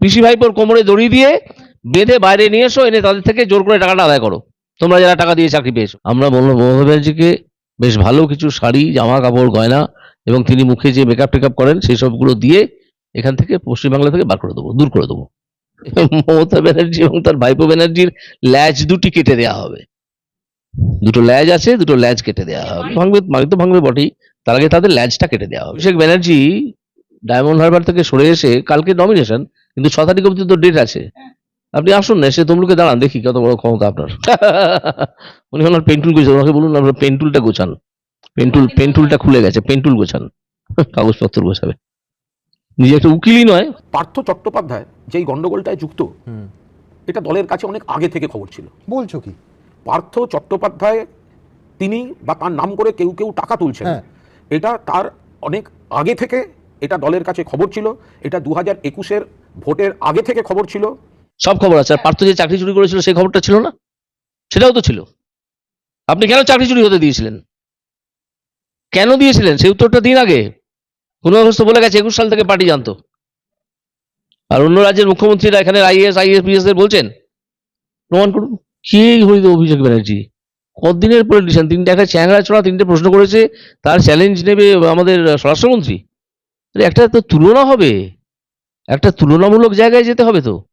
পিসি ভাইপোর কোমরে দড়ি দিয়ে বেঁধে বাইরে নিয়ে এসো, এনে তাদের থেকে জোর করে টাকাটা আদায় করো। তোমরা যারা টাকা দিয়ে চাকরি পেয়েছ। আমরা বলব মমতা ব্যানার্জিকে বেশ ভালো কিছু শাড়ি জামা কাপড় গয়না এবং তিনি মুখে যে মেকআপ টেকআপ করেন, সেই সবগুলো দিয়ে এখান থেকে পশ্চিমবাংলা থেকে বার করে দেবো, দূর করে দেবো। মমতা ব্যানার্জি এবং তার ভাইপো ব্যানার্জির ল্যাজ দুটি কেটে দেওয়া হবে। দুটো ল্যাজ আছে, দুটো ল্যাজ কেটে দেওয়া হবে। ভাঙবে মানে তো ভাঙবে বটেই। তার আগে তাদের ল্যাজটা কেটে দেওয়া হবে। অভিষেক ব্যানার্জি ডায়মন্ড হারবার থেকে সরে এসে কালকে নমিনেশন কিন্তু ছ তারিখ অব্দি তো ডেট আছে। আপনি আসুন না এসে তমলুকে দাঁড়ান দেখি কত বড় ক্ষমতা আপনার। উনি ওনার পেন্টুল গোছান ওনাকে বলুন আপনার পেন্টুলটা গোছান। পেন্টুল পেন্টুলটা খুলে গেছে পেন্টুল গোছান। কাগজপত্র গোছাবে। নিজে একটা উকিলই নয়। পার্থ চট্টোপাধ্যায় যেই গন্ডগোলটায় যুক্ত এটা দলের কাছে অনেক আগে থেকে খবর ছিল। বলছো কি? পার্থ চট্টোপাধ্যায় তিনি বা তার নাম করে কেউ কেউ টাকা তুলছেন। হ্যাঁ। এটা তার অনেক আগে থেকে এটা দলের কাছে খবর ছিল, এটা দু হাজার একুশের ভোটের আগে থেকে খবর ছিল। সব খবর আছে। আর পার্থ যে চাকরি চুরি করেছিল, সেই খবরটা ছিল না? সেটাও তো ছিল। আপনি কেন চাকরি চুরি হতে দিয়েছিলেন? কেন দিয়েছিলেন? সেই উত্তরটা দিন আগে। পুনর্বস্ত বলে গেছে, একুশ সাল থেকে পার্টি জানতো। আর অন্য রাজ্যের মুখ্যমন্ত্রীরা এখানে আইএস আইএস পিএস এর বলছেন, প্রমাণ করুন, কে হইত অভিষেক ব্যানার্জি? কতদিনের পলিটিশিয়ান তিনটে, একটা চ্যাংরা ছড়া তিনটে প্রশ্ন করেছে, তার চ্যালেঞ্জ নেবে আমাদের স্বরাষ্ট্রমন্ত্রী। একটা তো তুলনা হবে। একটা তুলনামূলক জায়গায় যেতে হবে তো।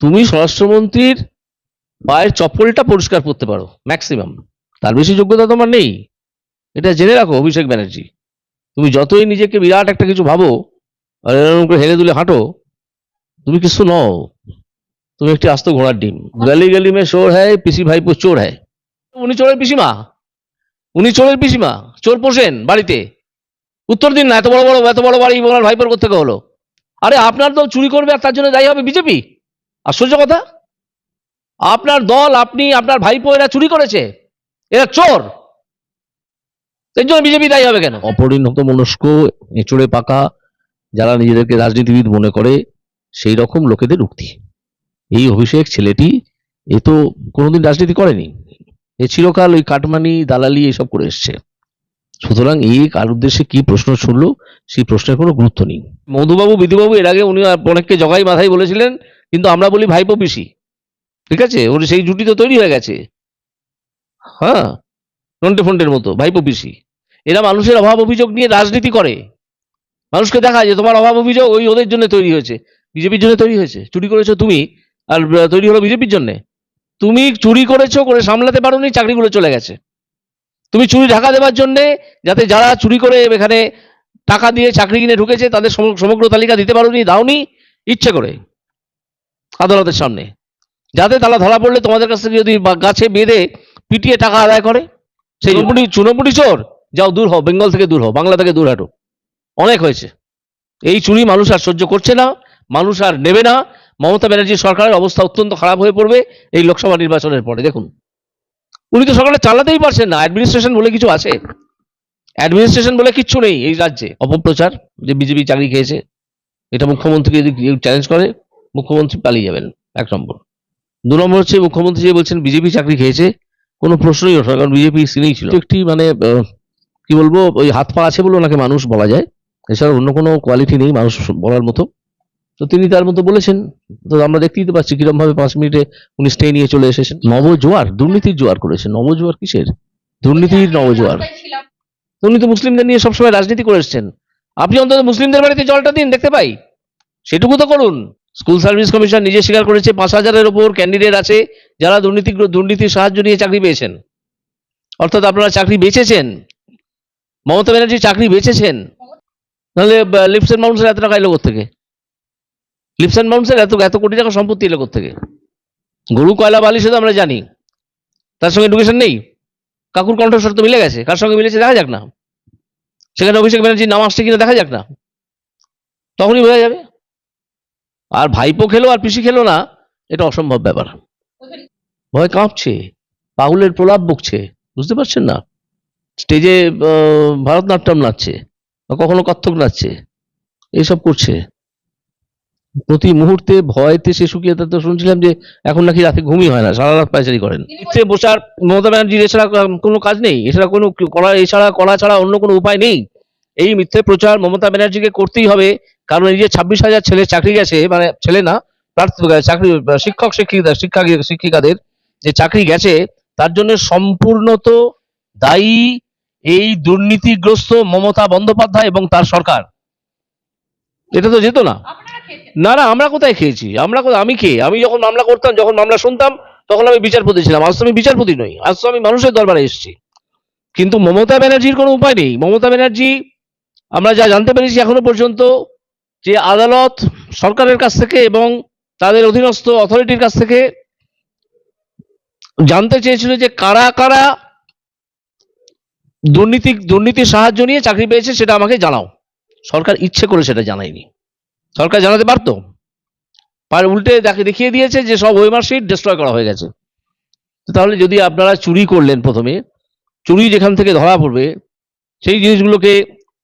তুমি স্বরাষ্ট্রমন্ত্রীর পায়ের চপ্পলটা পরিষ্কার করতে পারো ম্যাক্সিমাম তার বেশি যোগ্যতা তোমার নেই। এটা জেনে রাখো, অভিষেক ব্যানার্জি। তুমি যতই নিজেকে বিরাট একটা কিছু ভাবো, আর এরকম করে হেলে দুলে হাঁটো, তুমি কিছু নও। তুমি একটি আস্ত ঘোড়ার ডিম। গলি গলি মে চোর হ্যায়, পিসি ভাইপো চোর হ্যায়। উনি চোরের পিসিমা। উনি চোরের পিসিমা, চোর পোষেন বাড়িতে। উত্তর দিন না, এত বড় বড়, এত বড় বাড়ি ওনার ভাইপোর থেকে হলো? আরে আপনার দল চুরি করবে আর তার জন্য দায়ী হবে বিজেপি? আশ্চর্য কথা। আপনার দল, আপনি, আপনার ভাইপো এরা চুরি করেছে। এরা চোর। এর জন্য বিজেপি দায়ী হবে কেন? অপরিণত মনস্ক, এঁচড়ে পাকা, যারা নিজেদেরকে রাজনীতিবিদ মনে করে, সেই রকম লোকেদের উক্তি। এই অভিষেক ছেলেটি, এ তো কোনোদিন রাজনীতি করেনি। এ চিরকাল ওই কাটমানি, দালালি, এসব করে এসছে। সুতরাং এই কার উদ্দেশ্যে কি প্রশ্ন শুনলো সেই প্রশ্নের কোনো গুরুত্ব নেই। মধুবাবু, বিধুবাবু এর আগে উনি অনেককে জগাই মাথায় বলেছিলেন, কিন্তু আমরা বলি ভাইপো পিসি। ঠিক আছে? ওর সেই জুটি তো তৈরি হয়ে গেছে। হ্যাঁ? নন্টে ফন্টের মতো, ভাইপো পিসি। এরা মানুষের অভাব অভিযোগ নিয়ে রাজনীতি করে। মানুষকে দেখা যে তোমার অভাব অভিযোগ ওই ওদের জন্য তৈরি হয়েছে। বিজেপির জন্য তৈরি হয়েছে। চুরি করেছ তুমি, আর তৈরি হলো বিজেপির জন্য। তুমি চুরি করেছ করে সামলাতে পারোনি, চাকরিগুলো চলে গেছে। তুমি চুরি ঢাকা দেওয়ার জন্য যাতে যারা চুরি করে এখানে টাকা দিয়ে চাকরি কিনে ঢুকেছে তাদের সমগ্র তালিকা দিতে পারোনি দাওনি ইচ্ছে করে। আদালতের সামনে। যাতে তারা ধরা পড়লে তোমাদের কাছ থেকে যদি গাছে বেঁধে পিটিয়ে টাকা আদায় করে সেই চুনপুটি চুনপুটি চোর যাও দূর হও বেঙ্গল থেকে দূর হও বাংলা থেকে দূর হাঁটো। অনেক হয়েছে। এই চুরি মানুষ আর সহ্য করছে না মানুষ আর নেবে না। মমতা ব্যানার্জি সরকারের অবস্থা অত্যন্ত খারাপ হয়ে পড়বে এই লোকসভা নির্বাচনের পরে। দেখুন উনি তো সরকারটা চালাতেই পারছেন না। অ্যাডমিনিস্ট্রেশন বলে কিছু আছে? অ্যাডমিনিস্ট্রেশন বলে কিচ্ছু নেই এই রাজ্যে। অপপ্রচার, যে বিজেপি চাকরি খেয়েছে, এটা মুখ্যমন্ত্রী যদি চ্যালেঞ্জ করে, মুখ্যমন্ত্রী পালিয়ে যাবেন, এক নম্বর। দু নম্বর হচ্ছে মুখ্যমন্ত্রী যে বলছেন বিজেপি চাকরি খেয়েছে, কোনো প্রশ্নই ওঠে কারণ বিজেপি সিনেই ছিল। একটি মানে কি বলব, ওই হাত পা আছে বলে ওনাকে মানুষ বলা যায়। এছাড়া অন্য কোনো কোয়ালিটি নেই মানুষ বলার মতো। তো তিনি তার মতো বলেছেন তো আমরা দেখতেই তো পাচ্ছি কিরম ভাবে পাঁচ মিনিটে উনি স্টে নিয়ে চলে এসেছেন। নবজোয়ার দুর্নীতির জোয়ার করেছেন নবজোয়ার কিসের? দুর্নীতির নবজোয়ার। উনি তো মুসলিমদের নিয়ে সবসময় রাজনীতি করে এসেছেন। আপনি অন্তত মুসলিমদের বাড়িতে জলটা দিন দেখতে পাই। সেটুকু তো করুন। স্কুল সার্ভিস কমিশন নিজে স্বীকার করেছে পাঁচ হাজারের ওপর ক্যান্ডিডেট আছে যারা দুর্নীতি দুর্নীতির সাহায্য নিয়ে চাকরি পেয়েছেন। অর্থাৎ আপনারা চাকরি বেঁচেছেন। মমতা ব্যানার্জি চাকরি বেঁচেছেন। নাহলে লিপস অ্যান্ড মাউন্টসের এত টাকা এলো থেকে লিপস অ্যান্ড মাউন্টসের এত এত কোটি টাকা সম্পত্তি এলো থেকে গরু, কয়লা বালি সে আমরা জানি। তার সঙ্গে এডুকেশন নেই। কাকুর কণ্ঠস্বর তো মিলে গেছে। কার সঙ্গে মিলেছে দেখা যাক না। সেখানে অভিষেক ব্যানার্জির নাম আসছে কিনা দেখা যাক না। তখনই বোঝা যাবে। আর ভাইপো খেলো আর পিসি খেলো না, এটা অসম্ভব ব্যাপার। ভয় কাঁপছে। পাগলের প্রলাপ বকছে। বুঝতে পারছেন না? স্টেজে ভারতনাট্যম নাচছে। বা কখনো কত্থক নাচছে। এইসব করছে। প্রতি মুহূর্তে ভয়তে সে শুকিয়ে তো শুনছিলাম যে এখন নাকি রাতে ঘুমই হয় না সারা রাত পায়চারি করেন। ইচ্ছে বসার মমতা ব্যানার্জির এছাড়া কোনো কাজ নেই এছাড়া কোনো করা এছাড়া করা ছাড়া অন্য কোনো উপায় নেই। এই মিথ্যে প্রচার মমতা ব্যানার্জিকে করতেই হবে কারণ এই যে ছাব্বিশ হাজার ছেলে চাকরি গেছে মানে ছেলে না প্রার্থী চাকরি শিক্ষক শিক্ষিকা শিক্ষা শিক্ষিকাদের যে চাকরি গেছে তার জন্য সম্পূর্ণত দায়ী এই দুর্নীতিগ্রস্ত মমতা বন্দ্যোপাধ্যায় এবং তার সরকার। এটা তো যেত না। না না, আমরা কোথায় খেয়েছি? আমরা আমি কে আমি যখন মামলা করতাম, যখন মামলা শুনতাম, তখন আমি বিচারপতি ছিলাম। আজ তো আমি বিচারপতি নই, আজ তো আমি মানুষের দরবারে এসেছি। কিন্তু মমতা ব্যানার্জির কোনো উপায় নেই। মমতা ব্যানার্জি, আমরা যা জানতে পেরেছি এখনও পর্যন্ত, যে আদালত সরকারের কাছ থেকে এবং তাদের অধীনস্থ অথরিটির কাছ থেকে জানতে চেয়েছিল যে কারা কারা দুর্নীতি, দুর্নীতির সাহায্য নিয়ে চাকরি পেয়েছে সেটা আমাকে জানাও। সরকার ইচ্ছে করে সেটা জানায়নি। সরকার জানাতে পারতো? আর উল্টে দেখে দেখিয়ে দিয়েছে যে সব ওয়েমার শিট ডিস্ট্রয় করা হয়ে গেছে। তাহলে যদি আপনারা চুরি করলেন প্রথমে, চুরি যেখান থেকে ধরা পড়বে, সেই জিনিসগুলোকে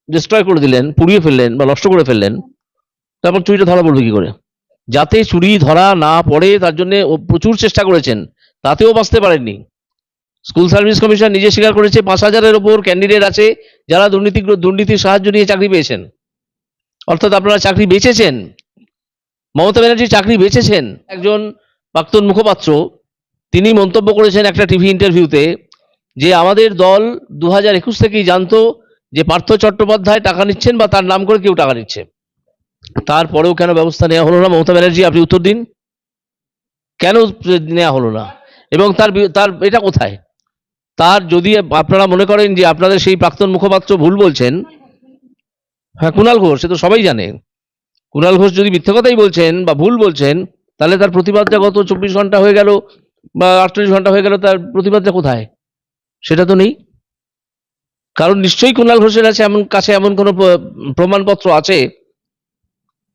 ডিস্ট্রয় করে দিলেন, পুড়িয়ে ফেললেন বা নষ্ট করে ফেললেন, তারপর চুরিটা ধরা পড়বে কি করে? যাতে চুরি ধরা না পড়ে, তার জন্য প্রচুর চেষ্টা করেছেন, তাতেও বাঁচতে পারেননি। স্কুল সার্ভিস কমিশন নিজে স্বীকার করেছে, পাঁচ হাজারের ওপর ক্যান্ডিডেট আছে, যারা দুর্নীতি, দুর্নীতির সাহায্য নিয়ে চাকরি পেয়েছেন। অর্থাৎ আপনারা চাকরি বেঁচেছেন? মমতা ব্যানার্জি চাকরি বেঁচেছেন? একজন প্রাক্তন মুখপাত্র, তিনি মন্তব্য করেছেন একটা টিভি ইন্টারভিউতে যে আমাদের দল দু হাজার একুশ থেকেই জানতো যে পার্থ চট্টোপাধ্যায় টাকা নিচ্ছেন বা তার নাম করে কেউ টাকা নিচ্ছে। তারপরেও কেন ব্যবস্থা নেওয়া হলো না? মমতা ব্যানার্জি, আপনি উত্তর দিন। কেন নেওয়া হলো না? এবং তার তার এটা কোথায়? তার যদি আপনারা মনে করেন যে আপনাদের সেই প্রাক্তন মুখপাত্র ভুল বলছেন হ্যাঁ কুণাল ঘোষ সে তো সবাই জানে। কুণাল ঘোষ যদি মিথ্যে কথাই বলছেন বা ভুল বলছেন তাহলে তার প্রতিবাদটা গত চব্বিশ ঘণ্টা হয়ে গেল বা আটচল্লিশ ঘণ্টা হয়ে গেল তার প্রতিবাদটা কোথায়? সেটা তো নেই। কারণ নিশ্চয়ই কুণাল ঘোষের আছে এমন কাছে এমন কোনো প্রমাণপত্র আছে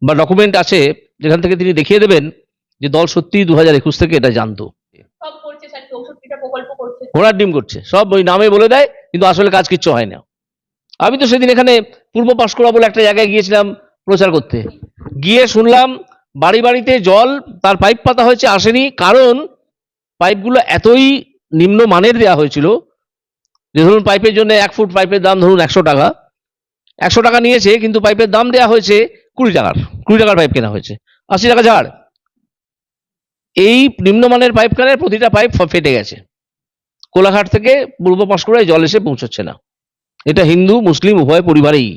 বা ডকুমেন্ট আছে যেখান থেকে তিনি দেখিয়ে দেবেন যে দল সত্যিই দু হাজার একুশ থেকে এটা জানতো। ঘোড়ার ডিম করছে। সব ওই নামে বলে দেয় কিন্তু আসলে কাজ কিচ্ছু হয় না। আমি তো সেদিন এখানে পূর্ব পাঁশকুড়া বলে একটা জায়গায় গিয়েছিলাম প্রচার করতে। গিয়ে শুনলাম বাড়ি বাড়িতে জল, তার পাইপ পাতা হয়েছে, আসেনি। কারণ পাইপগুলো এতই নিম্ন মানের দেওয়া হয়েছিল যে ধরুন পাইপের জন্য এক ফুট পাইপের দাম ধরুন একশো টাকা। একশো টাকা নিয়েছে, কিন্তু পাইপের দাম দেওয়া হয়েছে কুড়ি টাকার। কুড়ি টাকার পাইপ কেনা হয়েছে। আশি টাকা ছাড়। এই নিম্নমানের পাইপ কানের প্রতিটা পাইপ ফেটে গেছে। কোলাঘাট থেকে পূর্ব পাঁশকুড়ায় জল এসে পৌঁছচ্ছে না। এটা হিন্দু মুসলিম উভয় পরিবারেই।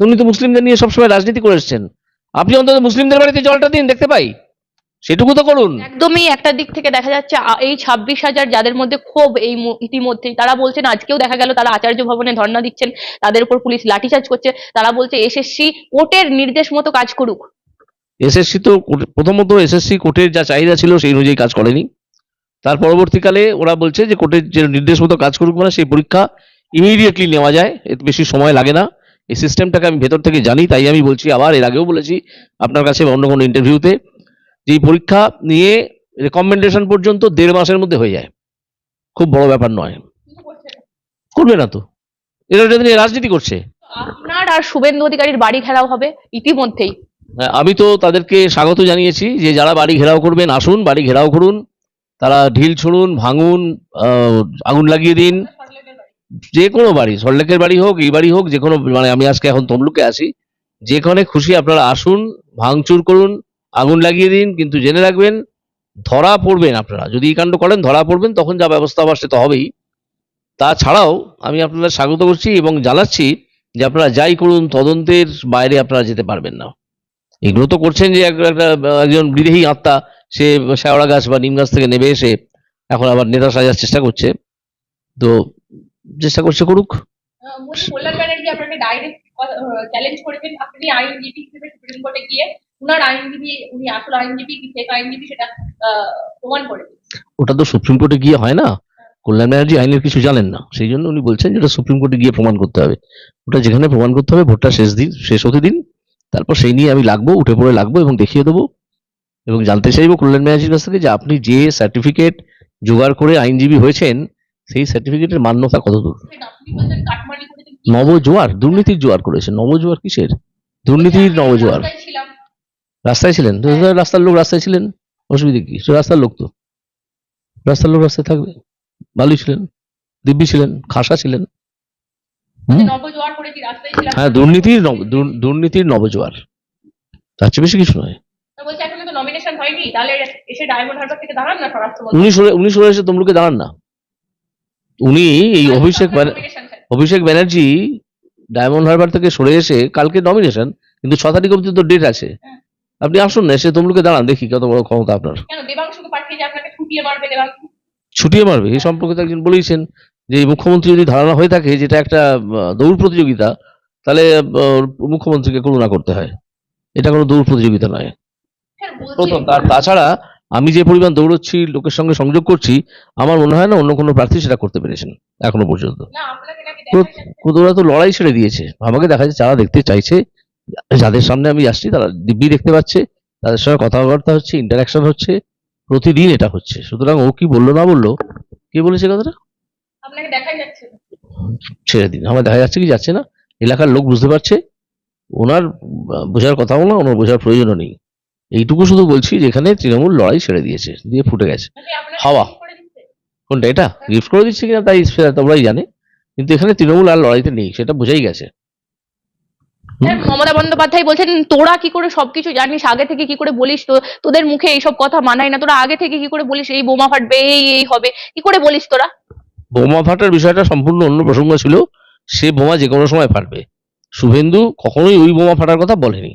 উনি তো মুসলিমদের নিয়ে সবসময় রাজনীতি করে এসছেন। আপনি অন্তত মুসলিমদের বাড়িতে জলটা দিন দেখতে পাই? সেটুকু তো করুন। একদমই একটা দিক থেকে দেখা যাচ্ছে এই ছাব্বিশ হাজার যাদের মধ্যে ক্ষোভ এই ইতিমধ্যেই তারা বলছেন আজকেও দেখা গেল তারা আচার্য ভবনে ধর্ণা দিচ্ছেন তাদের উপর পুলিশ লাঠিচার্জ করছে তারা বলছে এসএসসি কোর্টের নির্দেশ মতো কাজ করুক। এসএসসি তো প্রথমত এসএসসি কোর্টের যা চাহিদা ছিল সেই অনুযায়ী কাজ করেনি। তার পরবর্তীকালে ওরা বলছে যে কোর্টের যে নির্দেশ মতো কাজ করুক মানে সেই পরীক্ষা ইমিডিয়েটলি নেওয়া যায় এতে বেশি সময় লাগে না। এই সিস্টেমটাকে আমি ভেতর থেকে জানি তাই আমি বলছি আবার এর আগেও বলেছি আপনার কাছে অন্য কোনো ইন্টারভিউতে যে পরীক্ষা নিয়ে রেকমেন্ডেশন পর্যন্ত দেড় মাসের মধ্যে হয়ে যায়। খুব বড় ব্যাপার নয়। করবে না তো। এরা এটা নিয়ে রাজনীতি করছে। আপনার আর শুভেন্দু অধিকারীর বাড়ি ঘেরাও হবে ইতিমধ্যেই। হ্যাঁ, আমি তো তাদেরকে স্বাগত জানিয়েছি যে যারা বাড়ি ঘেরাও করবেন আসুন বাড়ি ঘেরাও করুন। তারা ঢিল ছুড়ুন ভাঙুন আগুন লাগিয়ে দিন। যে কোনো বাড়ি সল্টলেকের বাড়ি হোক, এই বাড়ি হোক যে কোনো মানে আমি আজকে এখন তমলুকে আসি যেখানে খুশি আপনারা আসুন, ভাঙচুর করুন, আগুন লাগিয়ে দিন, কিন্তু জেনে রাখবেন, ধরা পড়বেন আপনারা। যদি এই কাণ্ড করেন, ধরা পড়বেন, তখন যা ব্যবস্থা হবার সে তো হবেই। তাছাড়াও আমি আপনাদের স্বাগত করছি এবং জানাচ্ছি যে আপনারা যাই করুন, তদন্তের বাইরে আপনারা যেতে পারবেন না। এগুলো তো করছেন যে এক- একটা, একজন বিদেহী আত্মা, সে শেওড়া গাছ বা নিম গাছ থেকে নেমে এসে এখন আবার নেতা সাজার চেষ্টা করছে। তো চেষ্টা করছে করুক। আপনাকে ডাইরেক্ট চ্যালেঞ্জ করেছেন। আপনি আইনজীবী হিসেবে সুপ্রিম কোর্টে গিয়ে উনার আইনজীবী উনি আসল আইনজীবী কি ফেক আইনজীবী সেটা প্রমাণ ওটা তো সুপ্রিম কোর্টে গিয়ে হয় না। কল্যাণ ব্যানার্জি আইনের কিছু জানেন না। সেই জন্য উনি বলছেন যেটা সুপ্রিম কোর্টে গিয়ে প্রমাণ করতে হবে। ওটা যেখানে প্রমাণ করতে হবে ভোটটা শেষ দিন শেষ হতে দিন। তারপর সেই নিয়ে আমি লাগবো উঠে পড়ে লাগবো এবং দেখিয়ে দেবো। এবং জানতে চাইব কল্যাণ ব্যানার্জির কাছ থেকে যে আপনি যে সার্টিফিকেট জোগাড় করে আইনজীবী হয়েছেন সেই সার্টিফিকেটের মান্যতা কতদূর? নবজোয়ার দুর্নীতির জোয়ার করেছেন নবজোয়ার কিসের? দুর্নীতির নবজোয়ার রাস্তায় ছিলেন? রাস্তার লোক রাস্তায় ছিলেন? অসুবিধা কি? রাস্তার লোক তো। রাস্তার লোক রাস্তায় থাকবে? ভালোই ছিলেন? দিব্যি ছিলেন? খাসা ছিলেন? করেছি ছিলাম। হ্যাঁ দুর্নীতির দুর্নীতির নবজোয়ার তার চেয়ে বেশি কিছু নয়। উনি সরে উনি সরে এসে তমলুকে দাঁড়ান না। উনি এই অভিষেক অভিষেক ব্যানার্জি ডায়মন্ড হারবার থেকে সরে এসে কালকে নমিনেশন কিন্তু ছ তারিখ অব্দি তো ডেট আছে। হ্যাঁ। আপনি আসুন না এসে তমলুকে দাঁড়ান দেখি কত বড় ক্ষমতা আপনার। ছুটিয়ে মারবে এই সম্পর্কে তো একজন বলেছেন যে মুখ্যমন্ত্রী যদি ধারণা হয়ে থাকে যেটা একটা দৌড় প্রতিযোগিতা তাহলে মুখ্যমন্ত্রীকে করুণা করতে হয়। এটা কোনো দৌড় প্রতিযোগিতা নয়। প্রথম তার তাছাড়া আমি যে পরিমাণ দৌড়চ্ছি লোকের সঙ্গে সংযোগ করছি আমার মনে হয় না অন্য কোনো প্রার্থী সেটা করতে পেরেছেন এখনও পর্যন্ত। ওরা তো লড়াই ছেড়ে দিয়েছে। আমাকে দেখা যাচ্ছে যারা দেখতে চাইছে যাদের সামনে আমি আসছি তারা দিব্যি দেখতে পাচ্ছে তাদের সঙ্গে কথাবার্তা হচ্ছে ইন্টারাকশন হচ্ছে প্রতিদিন এটা হচ্ছে। সুতরাং ও কি বলল না বলল কে বলেছে কথাটা। ছেড়ে দিন। আমার দেখা যাচ্ছে কি যাচ্ছে না? এলাকার লোক বুঝতে পারছে ওনার বোঝার কথাও না ওনার বোঝার প্রয়োজনও নেই। এইটুকু শুধু বলছি যে এখানে তৃণমূল লড়াই ছেড়ে দিয়েছে দিয়ে ফুটে গেছে। হাওয়া। করে দিচ্ছে? কোনটা এটা? গিফট করে দিচ্ছে কিনা তাই তোমরাই জানে। কিন্তু এখানে তৃণমূল আর লড়াইতে নেই সেটা বোঝাই গেছে। মমতা বন্দ্যোপাধ্যায় বলছেন তোরা কি করে সবকিছু জানিস? আগে থেকে কি করে বলিস তো? তোদের মুখে এইসব কথা মানায় না। তোরা আগে থেকে কি করে বলিস? এই বোমা ফাটবে এই এই হবে। কি করে বলিস তোরা? বোমা ফাটার বিষয়টা সম্পূর্ণ অন্য প্রসঙ্গ ছিল। সে বোমা যে কোনো সময় ফাটবে। শুভেন্দু কখনোই ওই বোমা ফাটার কথা বলেনি।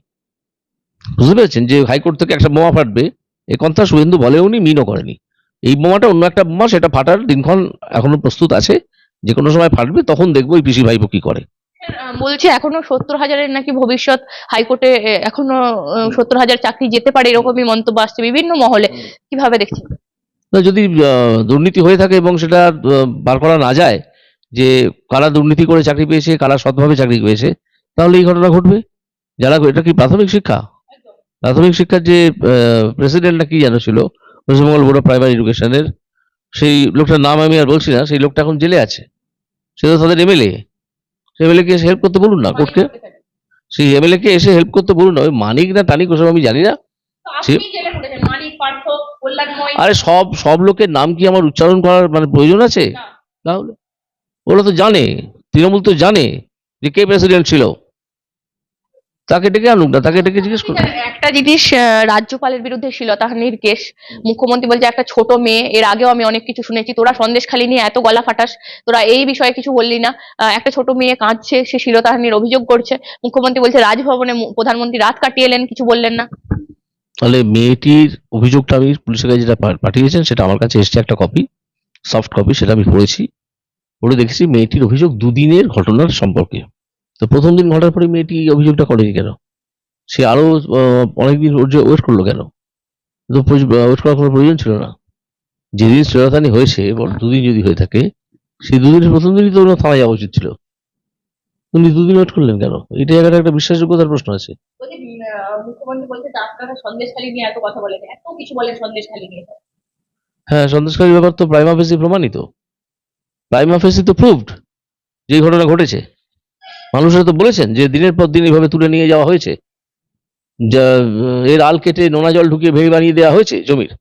বুঝতে পেরেছেন যে হাইকোর্ট থেকে একটা বোমা ফাটবে? এ কথা শুভেন্দু বলেওনি মিনও করেনি। এই বোমাটা অন্য একটা বোমা সেটা ফাটার দিনক্ষণ এখনও প্রস্তুত আছে। যে কোনো সময় ফাটবে তখন দেখব ওই পিসি ভাইপো কি করে। আহ, বলছে এখনও সত্তর হাজারের নাকি ভবিষ্যৎ হাইকোর্টে এখনও সত্তর হাজার চাকরি যেতে পারে এরকমই মন্তব্য আসছে বিভিন্ন মহলে। কীভাবে দেখছেন? না, যদি দুর্নীতি হয়ে থাকে এবং সেটা বার করা না যায় যে কারা দুর্নীতি করে চাকরি পেয়েছে কারা সৎভাবে চাকরি পেয়েছে তাহলে এই ঘটনা ঘটবে? যারা এটা কি প্রাথমিক শিক্ষা? প্রাথমিক শিক্ষার যে প্রেসিডেন্ট নাকি যেন ছিল পশ্চিমবঙ্গ বোর্ড অফ প্রাইমারি এডুকেশনের সেই লোকটার নাম আমি আর বলছি না সেই লোকটা এখন জেলে আছে। সে তো তাদের এমএলএ সে এমএলএ কে এসে হেল্প করতে বলুন না কোর্টকে। সেই এমএলএ কে এসে হেল্প করতে বলুন না ওই মানিক না টানিক ওসব আমি জানি না। আরে সব সব লোকের নাম কি আমার উচ্চারণ করার মানে প্রয়োজন আছে? তাহলে ওরা তো জানে তৃণমূল তো জানে যে কে প্রেসিডেন্ট ছিল। তাকে ডেকে আনুক না তাকে ডেকে জিজ্ঞেস করুন একটা জিনিস রাজ্যপালের বিরুদ্ধে শিলতাহানির কেস মুখ্যমন্ত্রী বলছে একটা ছোট মেয়ে এর আগেও আমি অনেক কিছু শুনেছি তোরা সন্দেশখালি নিয়ে এত গলা ফাটাস তোরা এই বিষয়ে কিছু বললি না। একটা ছোট মেয়ে কাঁদছে সে শিলতাহানির অভিযোগ করছে মুখ্যমন্ত্রী বলছে রাজভবনে প্রধানমন্ত্রী রাত কাটিয়ে এলেন কিছু বললেন না। তাহলে মেয়েটির অভিযোগটা আমি পুলিশের কাছে যেটা পাঠিয়েছেন সেটা আমার কাছে এসছে একটা কপি সফট কপি সেটা আমি পড়েছি। পড়ে দেখেছি মেয়েটির অভিযোগ দুদিনের ঘটনার সম্পর্কে। তো প্রথম দিন ঘটার পরে মেয়েটি অভিযোগটা করেনি কেন? সে আরও অনেকদিন ওয়েট করল কেন? তো ওয়েট করার কোনো প্রয়োজন ছিল না। যেদিন শ্রেয়তানি হয়েছে বল দুদিন যদি হয়ে থাকে সেই দুদিনের প্রথম দিনই তো থানায় যাওয়া উচিত ছিল। উনি দুদিন ওয়েট করলেন কেন? এটা জায়গাটা একটা বিশ্বাসযোগ্যতার প্রশ্ন আছে। হ্যাঁ সন্দেশকারী ব্যাপার তো প্রাইমা ফেসি প্রমাণিত। প্রাইমা ফেসি তো প্রুভড যে ঘটনা ঘটেছে। মানুষরা তো বলেছেন যে দিনের পর দিন এইভাবে তুলে নিয়ে যাওয়া হয়েছে। যা এর আল কেটে নোনা জল ঢুকিয়ে ভেঙে বানিয়ে দেওয়া হয়েছে জমির।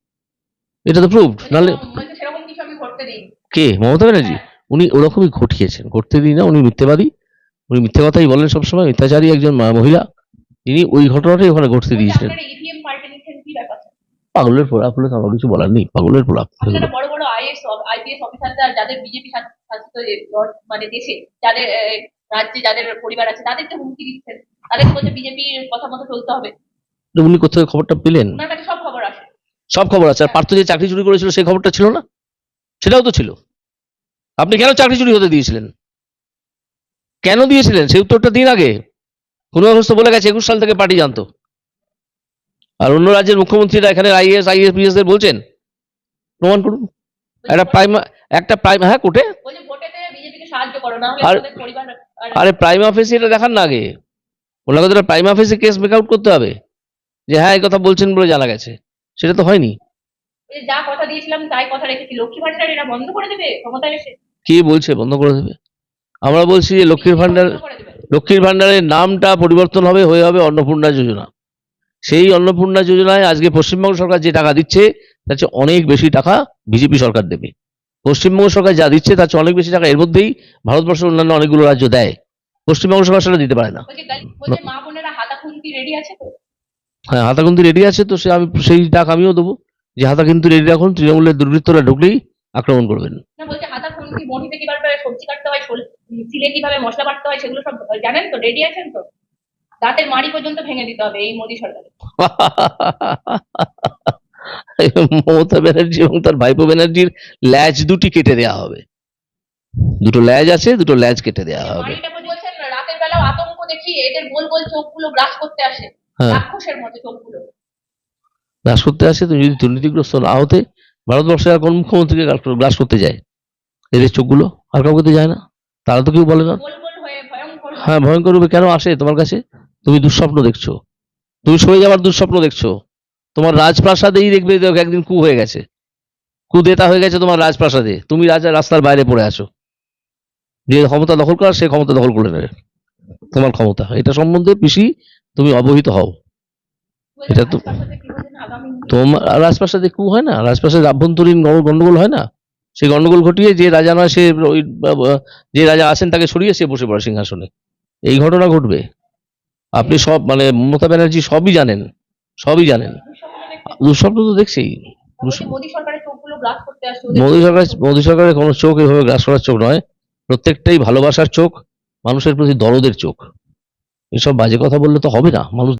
এটা তো প্রুভড নাহলে কে? মমতা ব্যানার্জি? উনি ওরকমই ঘটিয়েছেন ঘটতে দিই না উনি মিথ্যেবাদী। উনি মিথ্যে কথাই বলেন সবসময় মিথ্যাচারী একজন মহিলা। তিনি ওই ঘটনাটাই ওখানে ঘটতে দিয়েছিলেন। পাগলের প্রলাপ হলে তো আমার কিছু বলার নেই পাগলের আপনারা বড় বড় আইএস আইপিএস অফিসাররা যাদের বিজেপি মানে দেশে যাদের রাজ্যে যাদের পরিবার আছে তাদেরকে হুমকি দিচ্ছেন তাদেরকে বলছে বিজেপির কথা মতো চলতে হবে। উনি কোথায় খবরটা পেলেন? কাছে সব খবর আসে। সব খবর আছে। আর পার্থ যে চাকরি চুরি করেছিল সেই খবরটা ছিল না? সেটাও তো ছিল। আপনি কেন চাকরি চুরি হতে দিয়েছিলেন? কেন দিয়েছিলেন? সেই উত্তরটা দিন আগে। অবস্থা বলে গেছে একুশ সাল থেকে পার্টি জানতো। আর অন্য রাজ্যের মুখ্যমন্ত্রীরা এখানে আইএস আইএস পিএস দের বলছেন। প্রমাণ করুন। একটা প্রাইমা একটা প্রাইম হ্যাঁ কোর্টে? বলছে ভোটেতে বিজেপিকে সাহায্য করো না হলে আর- পরিবার আর প্রাইম অফিসে এটা দেখান না আগে। ওনাকে তো প্রাইম অফিসে কেস মেক আউট করতে হবে? যে হ্যাঁ এই কথা বলছেন বলে জানা গেছে। সেটা তো হয়নি। যা কথা দিয়েছিলাম তাই কথা রেখেছি লক্ষ্মী ভান্ডার এরা বন্ধ করে দেবে? ক্ষমতায় এসে। কে বলছে বন্ধ করে দেবে? আমরা বলছি যে লক্ষ্মীর ভান্ডার। লক্ষ্মীর ভান্ডারের নামটা পরিবর্তন হবে হয়ে হবে অন্নপূর্ণা যোজনা। সেই অন্নপূর্ণা যোজনায় আজকে পশ্চিমবঙ্গ সরকার যে টাকা দিচ্ছে তার চেয়ে অনেক বেশি টাকা বিজেপি সরকার দেবে। পশ্চিমবঙ্গ সরকার যা দিচ্ছে তার চেয়ে অনেক বেশি টাকা এর মধ্যেই ভারতবর্ষের অন্যান্য অনেকগুলো রাজ্য দেয়। পশ্চিমবঙ্গ সরকার সেটা দিতে পারে না। বোনেরা হাতা খুন্তি রেডি আছে তো? হ্যাঁ হাতাকুন্তি রেডি আছে তো সে আমি সেই ডাক আমিও দেবো যে হাতা কিন্তু রেডি রাখুন তৃণমূলের দুর্বৃত্তরা ঢুকলেই আক্রমণ করবেন। না বলছে হাতা খুন্তি বনিতে কীভাবে সবজি কাটতে হয় শোল- সিলে কীভাবে মশলা বাটতে হয় সেগুলো সব জানেন তো? রেডি আছেন তো? দাঁতের মাড়ি পর্যন্ত ভেঙে দিতে হবে এই মোদী সরকার মমতা ব্যানার্জি এবং তার ভাইপো ব্যানার্জির ল্যাজ দুটি কেটে দেওয়া হবে। দুটো ল্যাজ আছে দুটো ল্যাজ কেটে দেওয়া হবে। রাতের বেলাও আতঙ্ক দেখি এদের গোল গোল চোখগুলো গ্রাস করতে আসে। হ্যাঁ। রাক্ষসের মতো চোখগুলো। গ্রাস করতে আসে তুমি যদি দুর্নীতিগ্রস্ত না হতে ভারতবর্ষের আর কোন মুখ্যমন্ত্রীকে গ্রাস করতে যায়? এদের চোখগুলো আর কাউকে যায় না। তারা তো কেউ বলে না। হ্যাঁ ভয়ঙ্কর রূপে কেন আসে? তোমার কাছে? তুমি দুঃস্বপ্ন দেখছ। তুমি সরে যাওয়ার দুঃস্বপ্ন দেখছ। তোমার রাজপ্রাসাদেই দেখবে দেখো একদিন কু হয়ে গেছে। কুদেতা হয়ে গেছে তোমার রাজপ্রাসাদে। তুমি রাজা, রাস্তার বাইরে পড়ে আছো। যে ক্ষমতা দখল করার, সে ক্ষমতা দখল করে নেবে। তোমার ক্ষমতা। এটা সম্বন্ধে পিসি, তুমি অবহিত হও। এটা তো- তোমার, রাজপ্রাসাদে কু হয় না? রাজপ্রাসাদে আভ্যন্তরীণ গন্ডগোল হয় না? সেই গন্ডগোল ঘটিয়ে যে রাজা নয়, সে যে রাজা আছেন, তাকে সরিয়ে সে বসে পড়ে সিংহাসনে। এই ঘটনা ঘটবে। আপনি সব মানে মমতা ব্যানার্জি সবই জানেন। সবই জানেন। দুঃস্বপ্ন তো দেখছি। মোদী সরকারের মোদী সরকারের কোনো চোখ এভাবে গ্রাস করার চোখ নয়। প্রত্যেকটাই ভালোবাসার চোখ মানুষের প্রতি দরদের চোখ। এসব বাজে কথা বললে তো হবে না। মানুষ